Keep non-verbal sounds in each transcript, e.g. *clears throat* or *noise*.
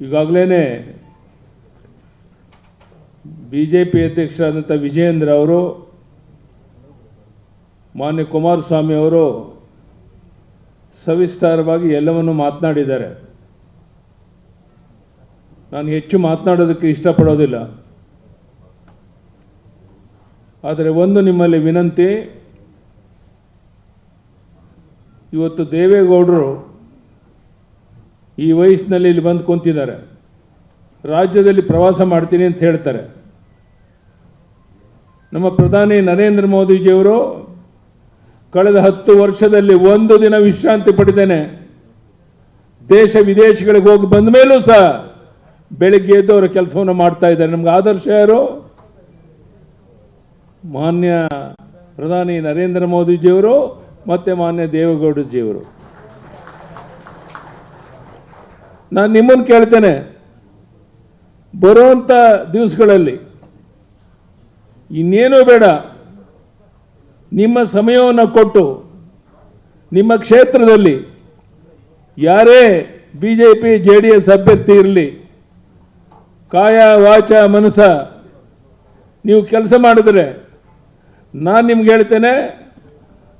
ಈಗಾಗಲೇ B J P ಅಧ್ಯಕ್ಷರಾದಂಥ ವಿಜಯೇಂದ್ರ ಅವರು, ಮಾನ್ಯ ಕುಮಾರಸ್ವಾಮಿ ಅವರು ಸವಿಸ್ತಾರವಾಗಿ ಎಲ್ಲವನ್ನು ಮಾತನಾಡಿದ್ದಾರೆ. ನಾನು ಹೆಚ್ಚು ಮಾತನಾಡೋದಕ್ಕೆ ಇಷ್ಟಪಡೋದಿಲ್ಲ. ಆದರೆ ಒಂದು ನಿಮ್ಮಲ್ಲಿ ವಿನಂತಿ, ಇವತ್ತು ದೇವೇಗೌಡರು ಈ ವಯಸ್ಸಿನಲ್ಲಿ ಇಲ್ಲಿ ಬಂದು ಕುಂತಿದ್ದಾರೆ. ರಾಜ್ಯದಲ್ಲಿ ಪ್ರವಾಸ ಮಾಡ್ತೀನಿ ಅಂತ ಹೇಳ್ತಾರೆ. ನಮ್ಮ ಪ್ರಧಾನಿ ನರೇಂದ್ರ ಮೋದಿಜಿಯವರು ಕಳೆದ ಹತ್ತು ವರ್ಷದಲ್ಲಿ ಒಂದು ದಿನ ವಿಶ್ರಾಂತಿ ಪಡೆದೇನೆ. ದೇಶ ವಿದೇಶಗಳಿಗೆ ಹೋಗಿ ಬಂದ ಮೇಲೂ ಸಹ ಬೆಳಿಗ್ಗೆ ಎದ್ದು ಅವರ ಕೆಲಸವನ್ನು ಮಾಡ್ತಾ ಇದ್ದಾರೆ. ನಮ್ಗೆ ಆದರ್ಶ ಯಾರು? ಮಾನ್ಯ ಪ್ರಧಾನಿ ನರೇಂದ್ರ ಮೋದಿಜಿಯವರು, ಮತ್ತೆ ಮಾನ್ಯ ದೇವೇಗೌಡಜಿಯವರು. ನಾನು ನಿಮ್ಮನ್ನು ಕೇಳ್ತೇನೆ. ಬರುವಂಥ ದಿವಸಗಳಲ್ಲಿ ಇನ್ನೇನೂ ಬೇಡ. ನಿಮ್ಮ ಸಮಯವನ್ನು ಕೊಟ್ಟು ನಿಮ್ಮ ಕ್ಷೇತ್ರದಲ್ಲಿ ಯಾರೇ B J P J D S ಅಭ್ಯರ್ಥಿ ಇರಲಿ, ಕಾಯ, ವಾಚ, ಮನಸ ನೀವು ಕೆಲಸ ಮಾಡಿದರೆ ನಾನು ನಿಮ್ಗೆ ಹೇಳ್ತೇನೆ,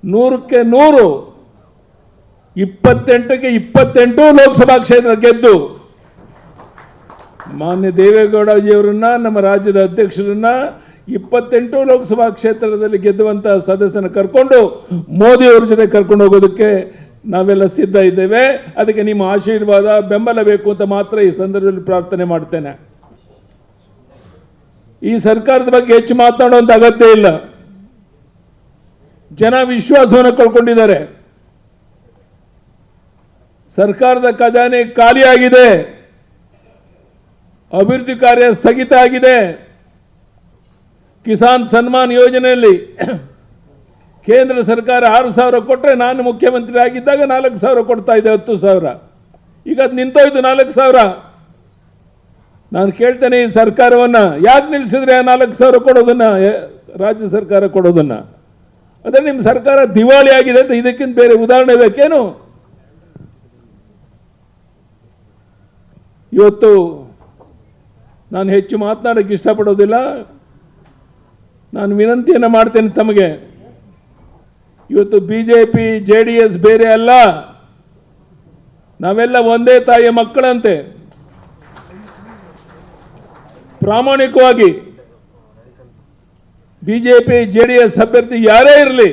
ನೂರಕ್ಕೆ ನೂರು ಇಪ್ಪತ್ತೆಂಟಕ್ಕೆ ಇಪ್ಪತ್ತೆಂಟು ಲೋಕಸಭಾ ಕ್ಷೇತ್ರ ಗೆದ್ದು ಮಾನ್ಯ ದೇವೇಗೌಡಜಿಯವರನ್ನ, ನಮ್ಮ ರಾಜ್ಯದ ಅಧ್ಯಕ್ಷರನ್ನ ಇಪ್ಪತ್ತೆಂಟು ಲೋಕಸಭಾ ಕ್ಷೇತ್ರದಲ್ಲಿ ಗೆದ್ದುವಂಥ ಸದಸ್ಯನ ಕರ್ಕೊಂಡು ಮೋದಿ ಅವ್ರ ಜೊತೆ ಕರ್ಕೊಂಡು ಹೋಗೋದಕ್ಕೆ ನಾವೆಲ್ಲ ಸಿದ್ಧ ಇದ್ದೇವೆ. ಅದಕ್ಕೆ ನಿಮ್ಮ ಆಶೀರ್ವಾದ, ಬೆಂಬಲ ಬೇಕು ಅಂತ ಮಾತ್ರ ಈ ಸಂದರ್ಭದಲ್ಲಿ ಪ್ರಾರ್ಥನೆ ಮಾಡ್ತೇನೆ. ಈ ಸರ್ಕಾರದ ಬಗ್ಗೆ ಹೆಚ್ಚು ಮಾತನಾಡುವಂತ ಅಗತ್ಯ ಇಲ್ಲ. ಜನ ವಿಶ್ವಾಸವನ್ನು ಕಳ್ಕೊಂಡಿದ್ದಾರೆ. ಸರ್ಕಾರದ ಖಜಾನೆ ಖಾಲಿಯಾಗಿದೆ. ಅಭಿವೃದ್ಧಿ ಕಾರ್ಯ ಸ್ಥಗಿತ ಆಗಿದೆ. ಕಿಸಾನ್ ಸನ್ಮಾನ್ ಯೋಜನೆಯಲ್ಲಿ *clears throat* ಕೇಂದ್ರ ಸರ್ಕಾರ ಆರು ಸಾವಿರ ಕೊಟ್ಟರೆ ನಾನು ಮುಖ್ಯಮಂತ್ರಿ ಆಗಿದ್ದಾಗ ನಾಲ್ಕು ಸಾವಿರ ಕೊಡ್ತಾ ಇದೆ ಹತ್ತು ಸಾವಿರ. ಈಗ ಅದು ನಿಂತೋಯ್ತು ನಾಲ್ಕು ಸಾವಿರ. ನಾನು ಕೇಳ್ತೇನೆ ಈ ಸರ್ಕಾರವನ್ನು. ಯಾಕೆ ನಿಲ್ಲಿಸಿದ್ರೆ ನಾಲ್ಕು ಸಾವಿರ ಕೊಡೋದನ್ನು ರಾಜ್ಯ ಸರ್ಕಾರ ಕೊಡೋದನ್ನು? ಅದೇ ನಿಮ್ಮ ಸರ್ಕಾರ ದಿವಾಳಿ ಆಗಿದೆ ಅಂತ ಇದಕ್ಕಿಂತ ಬೇರೆ ಉದಾಹರಣೆ ಬೇಕೇನು? ಇವತ್ತು ನಾನು ಹೆಚ್ಚು ಮಾತನಾಡೋಕ್ಕೆ ಇಷ್ಟಪಡೋದಿಲ್ಲ. ನಾನು ವಿನಂತಿಯನ್ನು ಮಾಡ್ತೇನೆ ತಮಗೆ. ಇವತ್ತು B J P J D S ಬೇರೆ ಅಲ್ಲ. ನಾವೆಲ್ಲ ಒಂದೇ ತಾಯಿಯ ಮಕ್ಕಳಂತೆ. ಪ್ರಾಮಾಣಿಕವಾಗಿ ಬಿ ಜೆ ಡಿ ಎಸ್ ಅಭ್ಯರ್ಥಿ ಯಾರೇ ಇರಲಿ,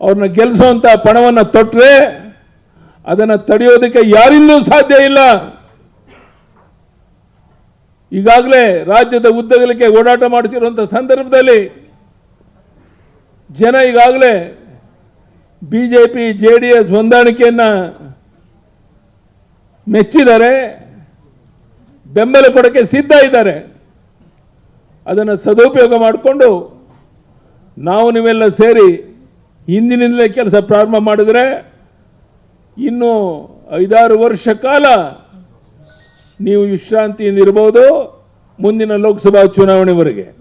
ಅವ್ರನ್ನ ಗೆಲ್ಲಿಸುವಂತ ಪಣವನ್ನು ತೊಟ್ಟರೆ ಅದನ್ನು ತಡೆಯೋದಕ್ಕೆ ಯಾರಿಂದಲೂ ಸಾಧ್ಯ ಇಲ್ಲ. ಈಗಾಗಲೇ ರಾಜ್ಯದ ಉದ್ದಗಲಿಕ್ಕೆ ಓಡಾಟ ಮಾಡ್ತಿರುವಂಥ ಸಂದರ್ಭದಲ್ಲಿ ಜನ ಈಗಾಗಲೇ B J P J D S ಹೊಂದಾಣಿಕೆಯನ್ನು ಮೆಚ್ಚಿದ್ದಾರೆ, ಬೆಂಬಲ ಕೊಡೋಕ್ಕೆ ಸಿದ್ಧ ಇದ್ದಾರೆ. ಅದನ್ನು ಸದುಪಯೋಗ ಮಾಡಿಕೊಂಡು ನಾವು ನೀವೆಲ್ಲ ಸೇರಿ ಹಿಂದಿನಿಂದಲೇ ಕೆಲಸ ಪ್ರಾರಂಭ ಮಾಡಿದರೆ ಇನ್ನು ಐದಾರು ವರ್ಷ ಕಾಲ ನೀವು ವಿಶ್ರಾಂತಿಯಿಂದ ಇರಬಹುದು ಮುಂದಿನ ಲೋಕಸಭಾ ಚುನಾವಣೆವರೆಗೆ.